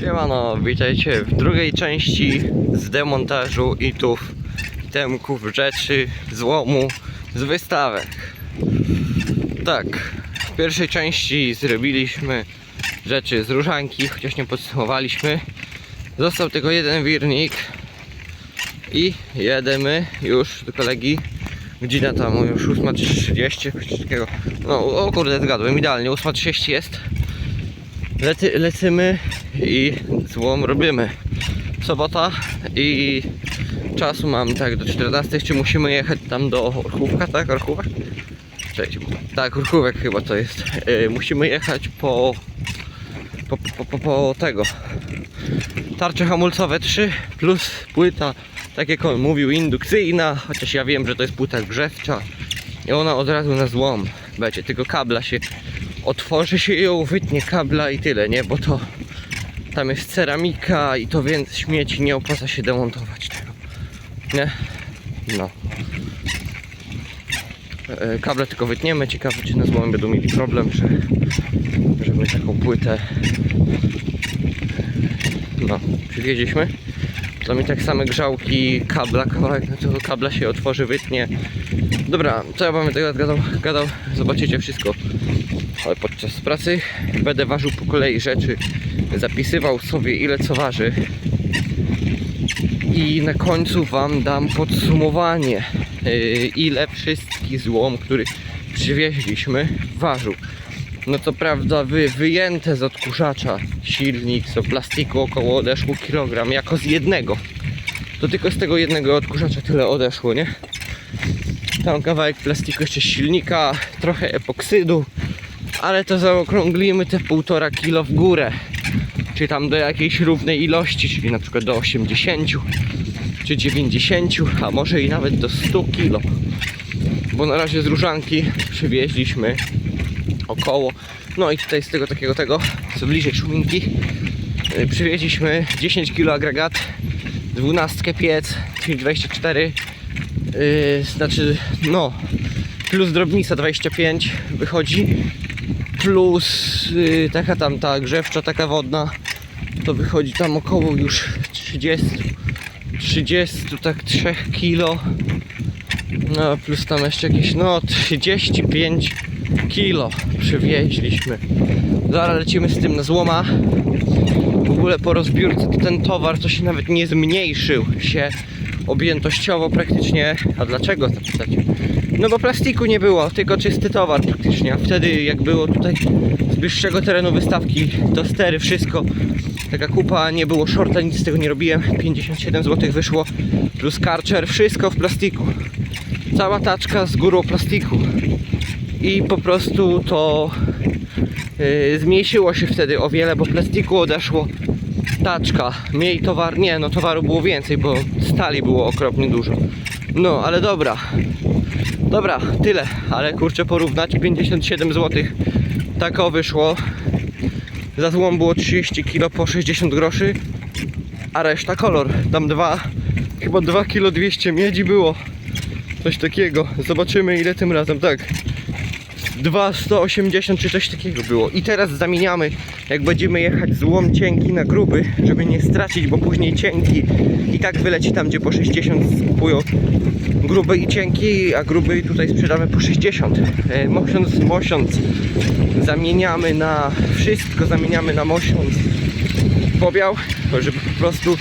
Siemano, witajcie w drugiej części z demontażu itów, itemków, rzeczy, złomu z wystawek. Tak, w pierwszej części zrobiliśmy rzeczy z różanki, chociaż nie podsumowaliśmy. Został tylko jeden wirnik i jedziemy już do kolegi. Godzina tam już 8.30, coś takiego. No, o kurde, zgadłem, idealnie, 8.30 jest. Lety, lecimy i złom robimy. Sobota i czasu mam tak do 14, czy musimy jechać tam do Orchówka, tak? Orchówek? Cześć, tak, Orchówek chyba to jest. Yy, musimy jechać po, po, po, po, po tego. Tarcze hamulcowe 3 plus płyta, tak jak on mówił, indukcyjna, chociaż ja wiem, że to jest płyta grzewcza i ona od razu na złom będzie, tylko kabla się otworzy się ją wytnie kabla i tyle, nie? Bo to tam jest ceramika i to więc śmieci nie opłaca się demontować tego. Nie? No. E, Kable tylko wytniemy, ciekawe czy na złomie będą mieli problem, że, żeby taką płytę no, przywieźliśmy. To mi tak same grzałki, kabla, kawałek, no to kabla się otworzy, wytnie. Dobra, co ja wam tego gadał, gadał, zobaczycie wszystko ale podczas pracy będę ważył po kolei rzeczy, zapisywał sobie ile co waży i na końcu wam dam podsumowanie yy, ile wszystki złom, który przywieźliśmy ważył. No to prawda wy, wyjęte z odkurzacza silnik z plastiku około odeszło kilogram jako z jednego. To tylko z tego jednego odkurzacza tyle odeszło, nie? Tam kawałek plastiku jeszcze silnika, trochę epoksydu, ale to zaokrąglimy te półtora kilo w górę. Czy tam do jakiejś równej ilości, czyli na przykład do 80 czy 90, a może i nawet do 100 kilo. Bo na razie z różanki przywieźliśmy około, no i tutaj z tego takiego tego, co bliżej szuminki, yy, przywieźliśmy 10 kilo agregat, 12 piec, czyli 24, yy, znaczy no, plus drobnica 25 wychodzi, plus yy, taka tam ta grzewcza, taka wodna, to wychodzi tam około już 30, 30 tak 3 kilo, no plus tam jeszcze jakieś, no 35 kilo przywieźliśmy. Zaraz lecimy z tym na złoma. W ogóle po rozbiórce to ten towar to się nawet nie zmniejszył się objętościowo praktycznie. A dlaczego zapytać? No bo plastiku nie było, tylko czysty towar praktycznie. A wtedy jak było tutaj z bliższego terenu wystawki, to stery, wszystko. Taka kupa, nie było shorta, nic z tego nie robiłem. 57 zł wyszło, plus karcher, wszystko w plastiku. Cała taczka z górą plastiku. I po prostu to yy, zmniejszyło się wtedy o wiele, bo plastiku odeszło taczka. Mniej towar, nie, no towaru było więcej, bo stali było okropnie dużo. No, ale dobra. Dobra, tyle, ale kurczę porównać 57 zł. Tako wyszło. Za złom było 30 kg po 60 groszy, a reszta kolor. Tam dwa, chyba 2 kg 200 miedzi było. Coś takiego. Zobaczymy ile tym razem. Tak. 2,180 czy coś takiego było. I teraz zamieniamy, jak będziemy jechać złom cienki na gruby, żeby nie stracić, bo później cienki i tak wyleci tam, gdzie po 60 kupują gruby i cienki, a gruby tutaj sprzedamy po 60. E, mosiąc, mosiąc zamieniamy na wszystko, zamieniamy na mosiąc pobiał, żeby po prostu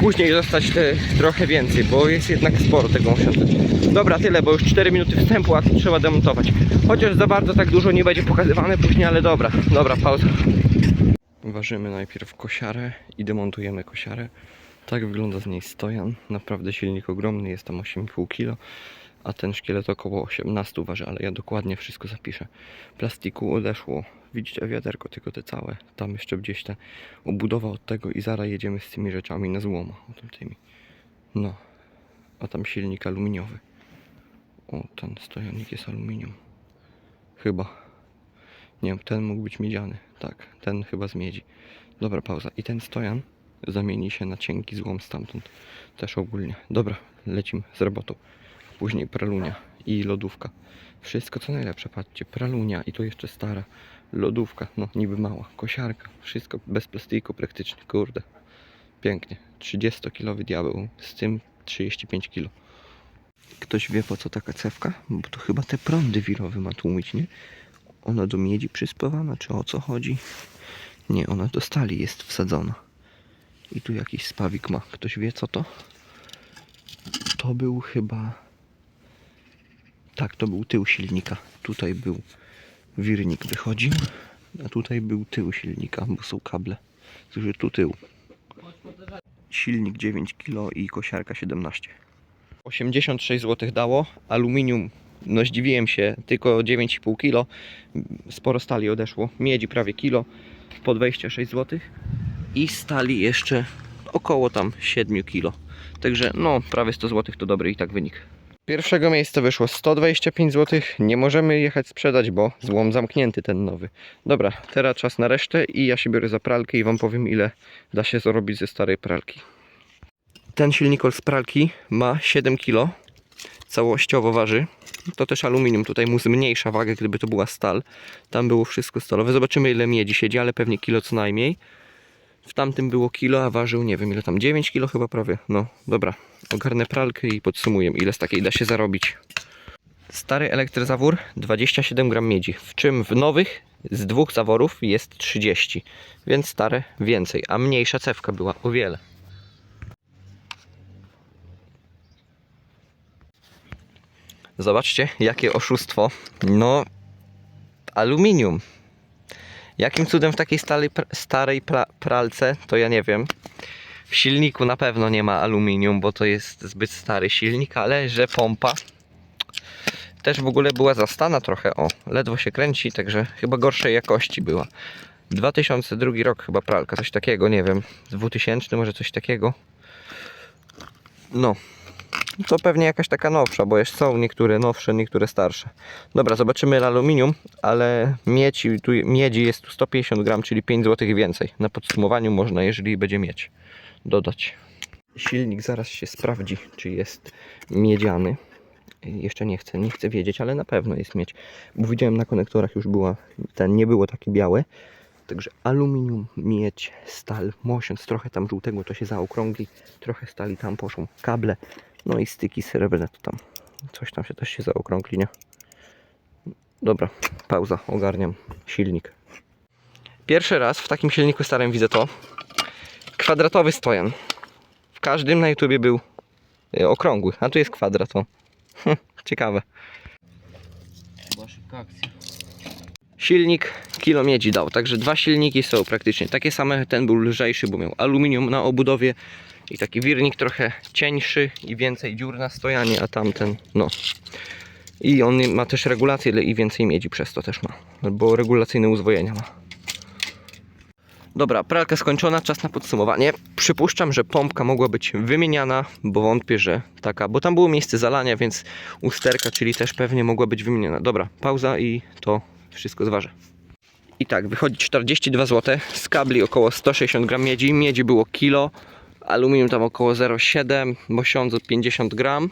później dostać te trochę więcej, bo jest jednak sporo tego mosiąca. Dobra, tyle, bo już 4 minuty wstępu, a to trzeba demontować. Chociaż za bardzo tak dużo nie będzie pokazywane później, ale dobra, dobra, pauza. Ważymy najpierw kosiarę i demontujemy kosiarę. Tak wygląda z niej stojan. Naprawdę silnik ogromny, jest tam 8,5 kg, a ten szkielet około 18 waży, ale ja dokładnie wszystko zapiszę. Plastiku odeszło, widzicie wiaderko, tylko te całe. Tam jeszcze gdzieś ta obudowa od tego i zaraz jedziemy z tymi rzeczami na złoma. Tymi. No, a tam silnik aluminiowy. O, ten stojanik jest aluminium. Chyba. Nie wiem, ten mógł być miedziany. Tak, ten chyba z miedzi. Dobra, pauza. I ten stojan zamieni się na cienki złom stamtąd. Też ogólnie. Dobra, lecimy z robotą. Później pralunia i lodówka. Wszystko co najlepsze, patrzcie. Pralunia i tu jeszcze stara. Lodówka, no niby mała, kosiarka, wszystko bez plastiku praktycznie, kurde. Pięknie. 30-kilowy diabeł, z tym 35 kg. Ktoś wie po co taka cewka? Bo to chyba te prądy wirowe ma tłumić, nie? Ona do miedzi przyspawana, czy o co chodzi? Nie, ona do stali jest wsadzona. I tu jakiś spawik ma. Ktoś wie co to? To był chyba... Tak, to był tył silnika. Tutaj był wirnik wychodził, a tutaj był tył silnika, bo są kable. Także tu tył. Silnik 9 kg i kosiarka 17. 86 zł dało. Aluminium, no zdziwiłem się, tylko 9,5 kg. Sporo stali odeszło. Miedzi prawie kilo po 26 zł. I stali jeszcze około tam 7 kg. Także no prawie 100 zł to dobry i tak wynik. Pierwszego miejsca wyszło 125 zł. Nie możemy jechać sprzedać, bo złom zamknięty ten nowy. Dobra, teraz czas na resztę i ja się biorę za pralkę i wam powiem ile da się zarobić ze starej pralki. Ten silnikol z pralki ma 7 kg. Całościowo waży. To też aluminium. Tutaj mu zmniejsza wagę, gdyby to była stal. Tam było wszystko stalowe. Zobaczymy ile miedzi siedzi, ale pewnie kilo co najmniej. W tamtym było kilo, a ważył nie wiem ile tam, 9 kilo chyba prawie. No dobra, ogarnę pralkę i podsumuję ile z takiej da się zarobić. Stary elektryzawór 27 gram miedzi, w czym w nowych z dwóch zaworów jest 30, więc stare więcej, a mniejsza cewka była o wiele. Zobaczcie, jakie oszustwo. No, aluminium. Jakim cudem w takiej pr- starej pra, pralce, to ja nie wiem. W silniku na pewno nie ma aluminium, bo to jest zbyt stary silnik, ale że pompa też w ogóle była zastana trochę, o, ledwo się kręci, także chyba gorszej jakości była. 2002 rok chyba pralka, coś takiego, nie wiem, 2000 może coś takiego. No, to pewnie jakaś taka nowsza, bo jeszcze są niektóre nowsze, niektóre starsze. Dobra, zobaczymy aluminium, ale miedzi, tu, miedzi jest tu 150 gram, czyli 5 zł więcej. Na podsumowaniu można, jeżeli będzie mieć, dodać. Silnik zaraz się sprawdzi, czy jest miedziany. Jeszcze nie chcę, nie chcę wiedzieć, ale na pewno jest miedź. Bo widziałem na konektorach już była, ten nie było takie białe. Także aluminium, miedź, stal, mosiąc, trochę tam żółtego to się zaokrągli, trochę stali tam poszło, kable, no i styki srebrne to tam, coś tam się też się zaokrągli, nie? Dobra, pauza, ogarniam silnik. Pierwszy raz w takim silniku starym widzę to. Kwadratowy stojan. W każdym na YouTubie był e, okrągły, a tu jest kwadrat, o. Hm, ciekawe. Była szybka akcja. Silnik kilo miedzi dał, także dwa silniki są praktycznie takie same. Ten był lżejszy, bo miał aluminium na obudowie i taki wirnik trochę cieńszy i więcej dziur na stojanie, a tamten no. I on ma też regulację i więcej miedzi przez to też ma, bo regulacyjne uzwojenia ma. Dobra, pralka skończona, czas na podsumowanie. Przypuszczam, że pompka mogła być wymieniana, bo wątpię, że taka, bo tam było miejsce zalania, więc usterka, czyli też pewnie mogła być wymieniona. Dobra, pauza i to wszystko zważę. I tak, wychodzi 42 zł, z kabli około 160 gram miedzi, miedzi było kilo, aluminium tam około 0,7, mosiądzu 50 gram,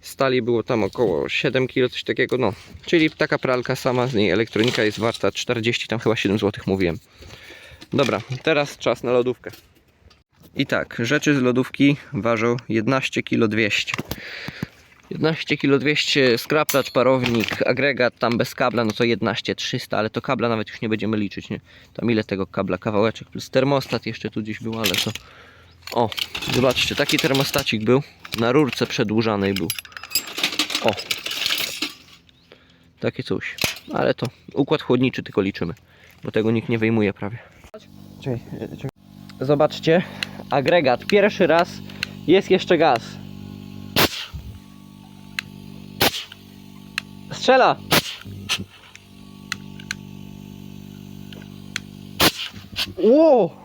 stali było tam około 7 kg, coś takiego, no. Czyli taka pralka sama, z niej elektronika jest warta 40, tam chyba 7 zł mówiłem. Dobra, teraz czas na lodówkę. I tak, rzeczy z lodówki ważą 11 kg 200. 11 kg 200, skraplacz, parownik, agregat, tam bez kabla, no to 11 300, ale to kabla nawet już nie będziemy liczyć, nie? Tam ile tego kabla, kawałeczek, plus termostat jeszcze tu gdzieś był, ale to... O, zobaczcie, taki termostacik był, na rurce przedłużanej był. O. Takie coś, ale to układ chłodniczy tylko liczymy, bo tego nikt nie wyjmuje prawie. Zobaczcie, agregat, pierwszy raz jest jeszcze gaz. Strzela! Ło!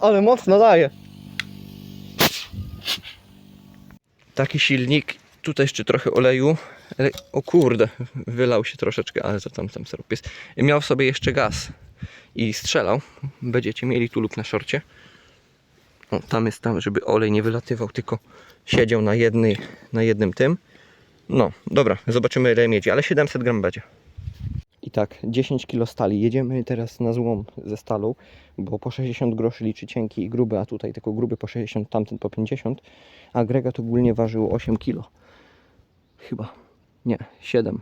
Ale mocno daje. Taki silnik. Tutaj jeszcze trochę oleju. Ale, o kurde, wylał się troszeczkę, ale to tam, tam syrup jest. Miał w sobie jeszcze gaz i strzelał. Będziecie mieli tu lub na szorcie. O, tam jest tam, żeby olej nie wylatywał, tylko siedział na, jednej, na jednym tym. No, dobra, zobaczymy ile miedzi, ale 700 gram będzie. Tak, 10 kg stali. Jedziemy teraz na złom ze stalą, bo po 60 groszy liczy cienki i gruby, a tutaj tylko gruby po 60, tamten po 50. Agregat ogólnie ważył 8 kg. Chyba. Nie, 7.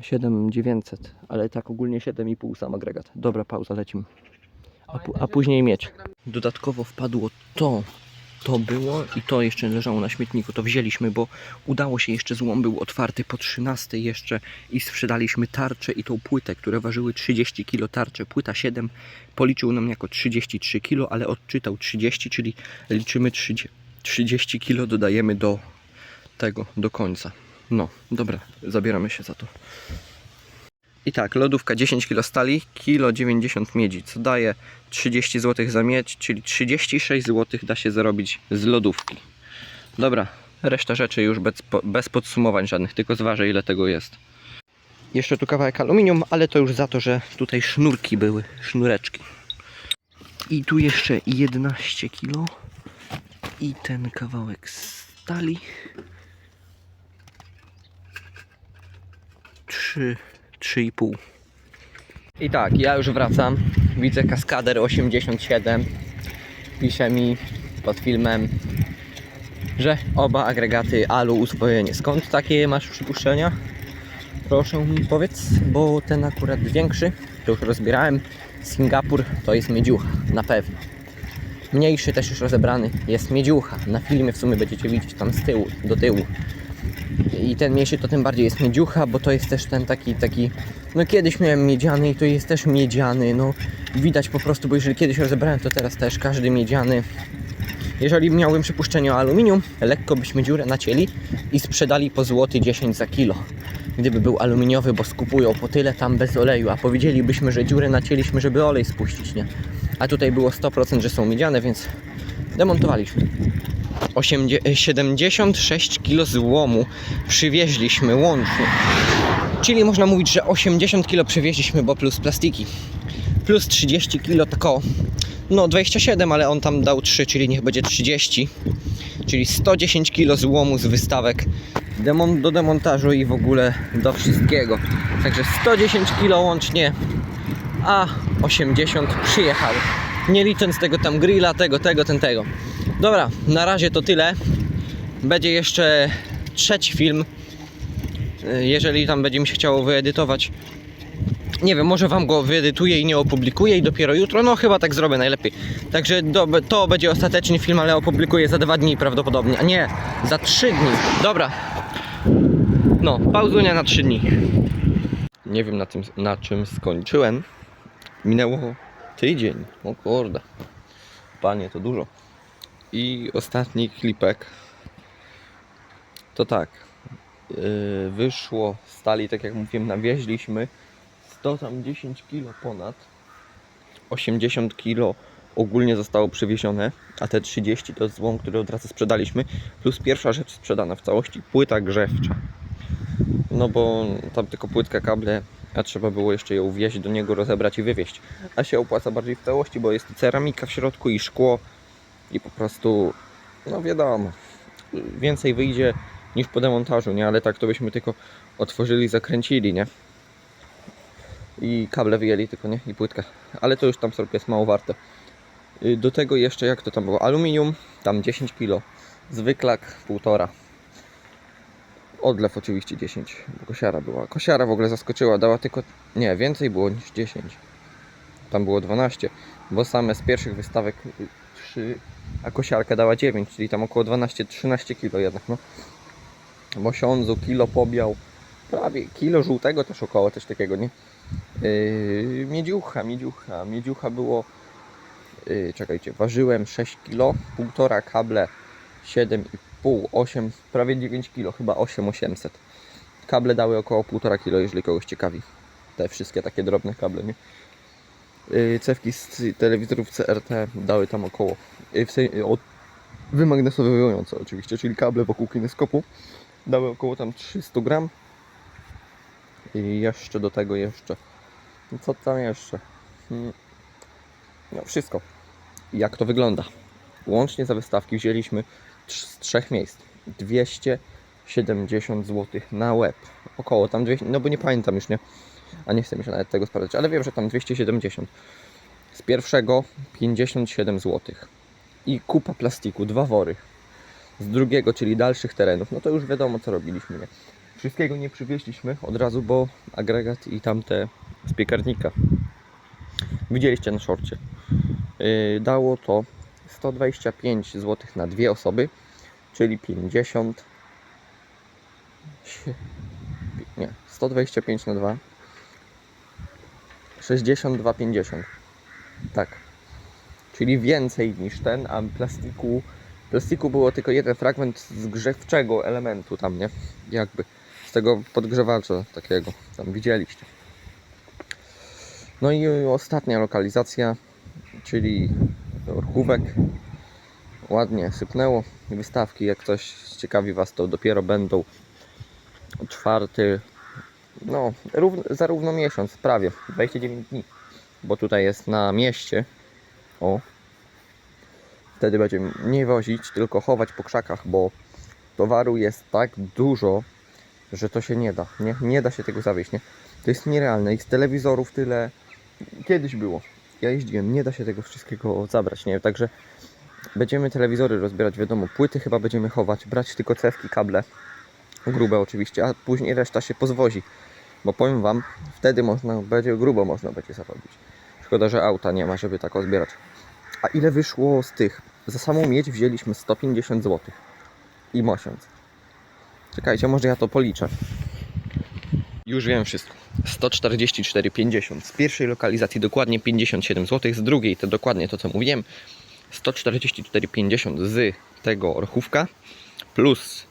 7900, ale tak ogólnie 7,5 sam agregat. Dobra, pauza, lecimy. A, a później mieć. Dodatkowo wpadło to. To było i to jeszcze leżało na śmietniku. To wzięliśmy, bo udało się jeszcze złom był otwarty po 13 jeszcze i sprzedaliśmy tarczę i tą płytę, które ważyły 30 kg tarczę. Płyta 7 policzył nam jako 33 kg, ale odczytał 30, czyli liczymy 30, 30 kg dodajemy do tego, do końca. No, dobra, zabieramy się za to. I tak, lodówka 10 kg stali, kilo 90 miedzi, co daje 30 zł za miedź, czyli 36 zł da się zarobić z lodówki. Dobra, reszta rzeczy już bez, bez podsumowań żadnych, tylko zważę ile tego jest. Jeszcze tu kawałek aluminium, ale to już za to, że tutaj sznurki były, sznureczki. I tu jeszcze 11 kg. I ten kawałek stali. 3, 3,5. I tak, ja już wracam. Widzę kaskader 87. Pisze mi pod filmem, że oba agregaty alu uzbrojenie. Skąd takie masz przypuszczenia? Proszę mi powiedz, bo ten akurat większy, to już rozbierałem. Singapur to jest miedziucha, na pewno. Mniejszy też już rozebrany jest miedziucha. Na filmie w sumie będziecie widzieć tam z tyłu, do tyłu. I ten mniejszy to tym bardziej jest miedziucha, bo to jest też ten taki, taki, no kiedyś miałem miedziany i to jest też miedziany, no widać po prostu, bo jeżeli kiedyś rozebrałem, to teraz też każdy miedziany. Jeżeli miałbym przypuszczenie o aluminium, lekko byśmy dziurę nacięli i sprzedali po złoty 10 za kilo. Gdyby był aluminiowy, bo skupują po tyle tam bez oleju, a powiedzielibyśmy, że dziurę nacięliśmy, żeby olej spuścić, nie? A tutaj było 100%, że są miedziane, więc demontowaliśmy. 80, 76 kg złomu przywieźliśmy łącznie. Czyli można mówić, że 80 kg przywieźliśmy, bo plus plastiki. Plus 30 kg tako. No 27, ale on tam dał 3, czyli niech będzie 30. Czyli 110 kg złomu z wystawek do demontażu i w ogóle do wszystkiego. Także 110 kg łącznie, a 80 przyjechały. Nie licząc tego tam grilla, tego, tego, ten, tego. Dobra, na razie to tyle. Będzie jeszcze trzeci film. Jeżeli tam będzie mi się chciało wyedytować. Nie wiem, może wam go wyedytuję i nie opublikuję i dopiero jutro, no chyba tak zrobię najlepiej. Także do, to będzie ostateczny film, ale opublikuję za dwa dni prawdopodobnie. A nie, za trzy dni. Dobra. No, pauzunia na trzy dni. Nie wiem na, tym, na czym skończyłem. Minęło tydzień. O kurde. Panie, to dużo. I ostatni klipek. To tak. Yy, wyszło stali, tak jak mówiłem, nawieźliśmy 100 tam 10 kg ponad. 80 kg ogólnie zostało przywiezione, a te 30 to złom, który od razu sprzedaliśmy. Plus pierwsza rzecz sprzedana w całości, płyta grzewcza. No bo tam tylko płytka kable, a trzeba było jeszcze ją wieźć do niego, rozebrać i wywieźć. A się opłaca bardziej w całości, bo jest ceramika w środku i szkło i po prostu, no wiadomo, więcej wyjdzie niż po demontażu, nie? Ale tak to byśmy tylko otworzyli, zakręcili, nie? I kable wyjęli tylko, nie? I płytkę. Ale to już tam sobie jest mało warte. Y, Do tego jeszcze, jak to tam było? Aluminium, tam 10 kg. Zwyklak, 1,5. Odlew oczywiście 10, bo kosiara była. Kosiara w ogóle zaskoczyła, dała tylko, nie, więcej było niż 10. Tam było 12, bo same z pierwszych wystawek 3, a kosiarka dała 9, czyli tam około 12-13 kg jednak, no. Mosiądzu, kilo pobiał, prawie kilo żółtego też około, coś takiego, nie? Yy, miedziucha, miedziucha, miedziucha było, yy, czekajcie, ważyłem 6 kg, półtora kable 7,5, 8, prawie 9 kg, chyba 8800. Kable dały około 1,5 kg, jeżeli kogoś ciekawi. Te wszystkie takie drobne kable, nie? Yy, cewki z telewizorów CRT dały tam około, yy, w sensie, od, wymagnesowujące oczywiście, czyli kable wokół kineskopu dały około tam 300 gram. I jeszcze do tego jeszcze. Co tam jeszcze? Hmm. No wszystko. Jak to wygląda? Łącznie za wystawki wzięliśmy z trzech miejsc 270 zł na łeb. Około tam 200, no bo nie pamiętam już nie. A nie chcę mi się nawet tego sprawdzać, ale wiem, że tam 270. Z pierwszego 57 zł. I kupa plastiku, dwa wory. Z drugiego, czyli dalszych terenów, no to już wiadomo co robiliśmy, nie? Wszystkiego nie przywieźliśmy od razu, bo agregat i tamte z piekarnika. Widzieliście na szorcie. Yy, dało to 125 zł na dwie osoby, czyli 50. Sie- Nie, 125 na 2. 62,50. Tak. Czyli więcej niż ten, a plastiku, plastiku było tylko jeden fragment z grzewczego elementu tam, nie? Jakby. Z tego podgrzewacza takiego. Tam widzieliście. No i ostatnia lokalizacja, czyli Orchówek. Ładnie sypnęło. Wystawki, jak ktoś ciekawi Was, to dopiero będą czwarty, no równo, zarówno miesiąc, prawie 29 dni, bo tutaj jest na mieście. O, wtedy będziemy nie wozić, tylko chować po krzakach, bo towaru jest tak dużo, że to się nie da. Nie, nie da się tego zawieźć. Nie? To jest nierealne. I z telewizorów tyle kiedyś było. Ja jeździłem, nie da się tego wszystkiego zabrać, nie? Także będziemy telewizory rozbierać, wiadomo, płyty chyba będziemy chować, brać tylko cewki, kable, grube oczywiście, a później reszta się pozwozi. Bo powiem Wam, wtedy można, będzie grubo można będzie zarobić. Szkoda, że auta nie ma, żeby tak zbierać. A ile wyszło z tych? Za samą miedź wzięliśmy 150 zł. I mosiąc. Czekajcie, może ja to policzę. Już wiem wszystko. 144,50. Z pierwszej lokalizacji dokładnie 57 zł, z drugiej to dokładnie to co mówiłem. 144,50 z tego orchówka plus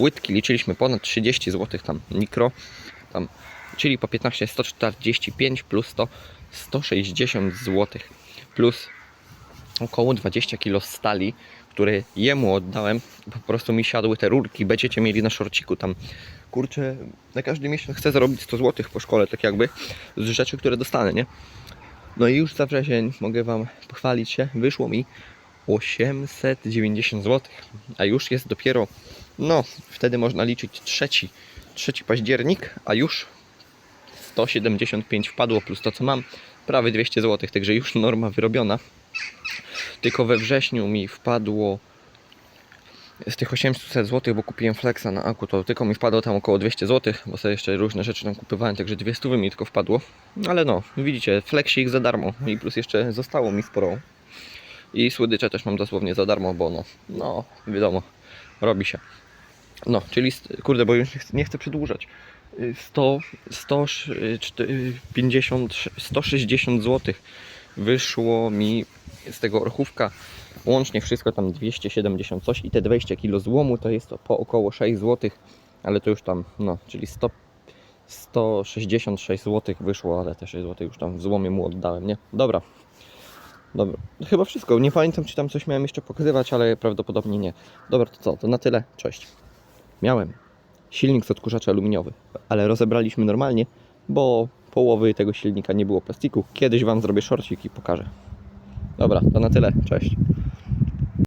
płytki liczyliśmy ponad 30 zł tam mikro tam, czyli po 15 145 plus to 160 zł plus około 20 kg stali, które jemu oddałem. Po prostu mi siadły te rurki. Będziecie mieli na szorciku tam. Kurczę, na każdy miesiąc chcę zarobić 100 zł po szkole, tak jakby z rzeczy, które dostanę, nie? No i już za wrzesień mogę Wam pochwalić się. Wyszło mi 890 zł, a już jest dopiero, no wtedy można liczyć trzeci, trzeci październik, a już 175 wpadło plus to co mam, prawie 200 zł, także już norma wyrobiona. Tylko we wrześniu mi wpadło z tych 800 zł, bo kupiłem flexa na aku, to tylko mi wpadło tam około 200 zł, bo sobie jeszcze różne rzeczy tam kupowałem, także 200 mi tylko wpadło. Ale no, widzicie, flexik za darmo i plus jeszcze zostało mi sporo. I słodycze też mam dosłownie za darmo, bo no, no wiadomo, robi się. No, czyli, kurde, bo już nie chcę, przedłużać. Y, 100, 100, y, czty- y, 50, 160 zł wyszło mi z tego orchówka łącznie wszystko tam 270 coś i te 20 kg złomu to jest to po około 6 zł, ale to już tam, no, czyli 100, 166 zł wyszło, ale te 6 zł już tam w złomie mu oddałem, nie? Dobra. Dobra, chyba wszystko. Nie pamiętam, czy tam coś miałem jeszcze pokazywać, ale prawdopodobnie nie. Dobra, to co? To na tyle. Cześć. Miałem silnik z odkurzacza aluminiowy, ale rozebraliśmy normalnie, bo połowy tego silnika nie było plastiku. Kiedyś Wam zrobię szorcik i pokażę. Dobra, to na tyle. Cześć.